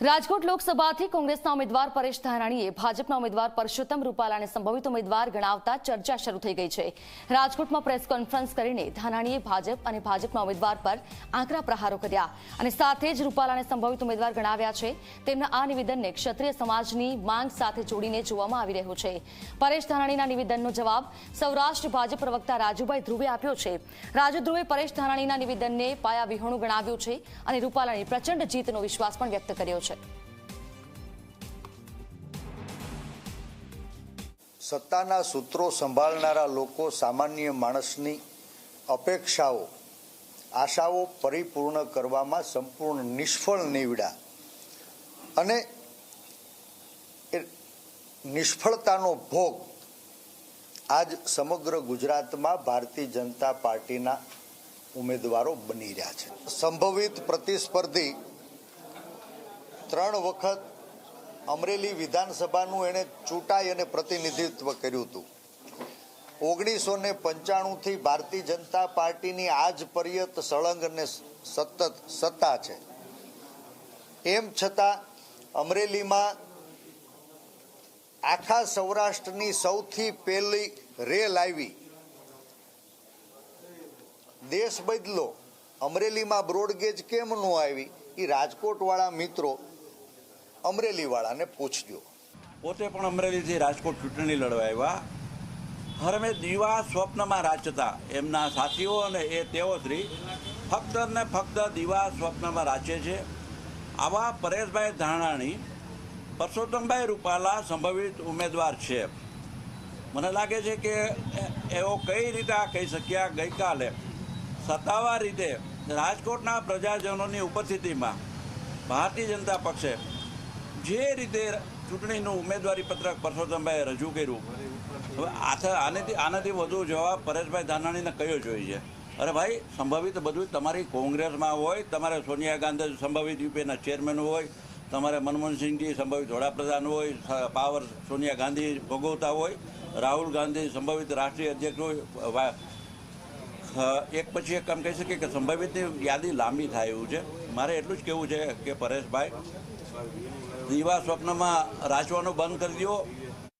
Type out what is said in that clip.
રાજકોટ લોકસભાથી કોંગ્રેસના ઉમેદવાર પરેશ ધાનાણીએ ભાજપના ઉમેદવાર પરસોત્તમ રૂપાલાને સંભવિત ઉમેદવાર ગણાવતા ચર્ચા શરૂ થઈ ગઈ છે. રાજકોટમાં પ્રેસ કોન્ફરન્સ કરીને ધાનાણીએ ભાજપ અને ભાજપના ઉમેદવાર પર આંકરા પ્રહારો કર્યા અને સાથે જ રૂપાલાને સંભવિત ઉમેદવાર ગણાવ્યા છે. તેમના આ નિવેદનને ક્ષત્રિય સમાજની માંગ સાથે જોડીને જોવામાં આવી રહ્યું છે. પરેશ ધાનાણીના નિવેદનનો જવાબ સૌરાષ્ટ્ર ભાજપ પ્રવક્તા રાજુભાઈ ધ્રુવે આપ્યો છે. રાજુ ધ્રુવે પરેશ ધાનાણીના નિવેદનને પાયા વિહોણું ગણાવ્યું છે અને રૂપાલાની પ્રચંડ જીતનો વિશ્વાસ પણ વ્યક્ત કર્યો છે. સત્તાના સૂત્રો સંભાળનારા લોકો સામાન્ય માણસની અપેક્ષાઓ, આશાઓ પરિપૂર્ણ કરવામાં સંપૂર્ણ નિષ્ફળ નીવડ્યા અને એ નિષ્ફળતાનો ભોગ આજ સમગ્ર ગુજરાતમાં ભારતીય જનતા પાર્ટીના ઉમેદવારો બની રહ્યા છે. સંભવિત પ્રતિસ્પર્ધી ત્રણ વખત અમરેલી વિધાનસભાનું એણે ચૂંટાઈ અને પ્રતિનિધિત્વ કર્યું હતું. ઓગણીસો ને પંચાણુંથી ભારતીય જનતા પાર્ટીની આજ પર્યત સળંગ અને સતત સત્તા છે. એમ છતાં અમરેલીમાં આખા સૌરાષ્ટ્રની સૌથી પહેલી રેલ આવી. દેશ બદલો. અમરેલીમાં બ્રોડગેજ કેમ ન આવી? એ રાજકોટવાળા મિત્રો અમરેલીવાળાને પૂછજો. પોતે પણ અમરેલીથી રાજકોટ ચૂંટણી લડવા આવ્યા. હરમે દીવા સ્વપ્નમાં રાચતા એમના સાથીઓ અને એ તેઓ શ્રી ફક્ત ને ફક્ત દીવા સ્વપ્નમાં રાચે છે. આવા પરેશભાઈ ધાણાણી પરસોત્તમભાઈ રૂપાલા સંભવિત ઉમેદવાર છે. મને લાગે છે કે એઓ કઈ રીતે આ કહી શક્યા? ગઈકાલે સત્તાવાર રીતે રાજકોટના પ્રજાજનોની ઉપસ્થિતિમાં ભારતીય જનતા પક્ષે જે રીતે ચૂંટણીનું ઉમેદવારી પત્રક પરસોત્તમભાઈએ રજૂ કર્યું, હવે આનેથી આનાથી વધુ જવાબ પરેશભાઈ ધાનાણીને કયો જોઈએ અરે ભાઈ, સંભવિત બધું તમારી કોંગ્રેસમાં હોય, તમારે સોનિયા ગાંધી સંભવિત યુપીના ચેરમેન હોય, તમારે મનમોહનસિંહજી સંભવિત વડાપ્રધાન હોય પાવર સોનિયા ગાંધી ભોગવતા હોય, રાહુલ ગાંધી સંભવિત રાષ્ટ્રીય અધ્યક્ષ હોય એક પછી એક કામ કહી શકીએ કે સંભવિતની યાદી લાંબી થાય એવું છે. મારે એટલું જ કહેવું છે કે પરેશભાઈ, દીવા સ્વપ્નમાં રાચવાનું બંધ કરી દો